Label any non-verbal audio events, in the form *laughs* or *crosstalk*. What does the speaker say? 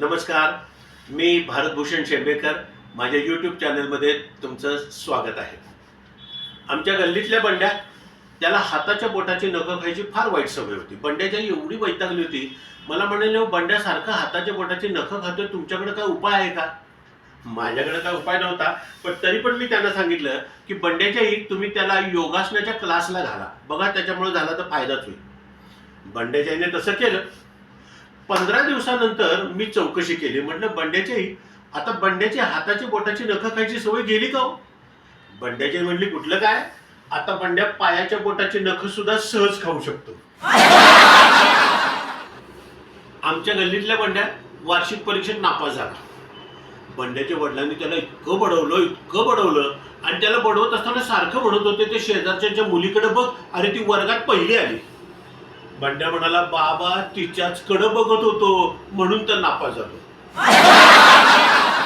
नमस्कार. मी भारतभूषण शेंबेकर. माझ्या यूट्यूब चॅनलमध्ये तुमचं स्वागत आहे. आमच्या गल्लीतल्या बंड्या त्याला हाताच्या बोटाची नखं खायची फार वाईट सवय होती. बंड्याच्या एवढी वैतागली होती मला म्हणाले बंड्यासारखं हाताच्या बोटाची नखं खातोय तुमच्याकडे काय उपाय आहे का? माझ्याकडे काय उपाय नव्हता पण तरी पण मी त्यांना सांगितलं की बंड्याच्याही तुम्ही त्याला योगासनाच्या क्लासला घाला. बघा त्याच्यामुळे झाला तर फायदाच होईल. बंड्याच्याने तसं केलं. पंधरा दिवसानंतर मी चौकशी केली. म्हटलं बंड्याच्याही आता बंड्याच्या हाताची बोटाची नखं खायची सवय गेली का हो? बंड्याची म्हटली म्हणली कुठलं काय? आता बंड्या पायाच्या बोटाची नखं सुद्धा सहज खाऊ शकतो. आमच्या गल्लीतल्या बंड्या वार्षिक परीक्षेत नापास झाला. बंड्याच्या वडिलांनी त्याला इतकं बडवलं इतकं बडवलं आणि त्याला बडवत असताना सारखं म्हणत होते ते शेजारच्या मुलीकडे बघ. अरे ती वर्गात पहिली आली. बंड्या म्हणाला बाबा तिच्याच कडे बघत होतो. म्हणून तर नापास झालो. *laughs*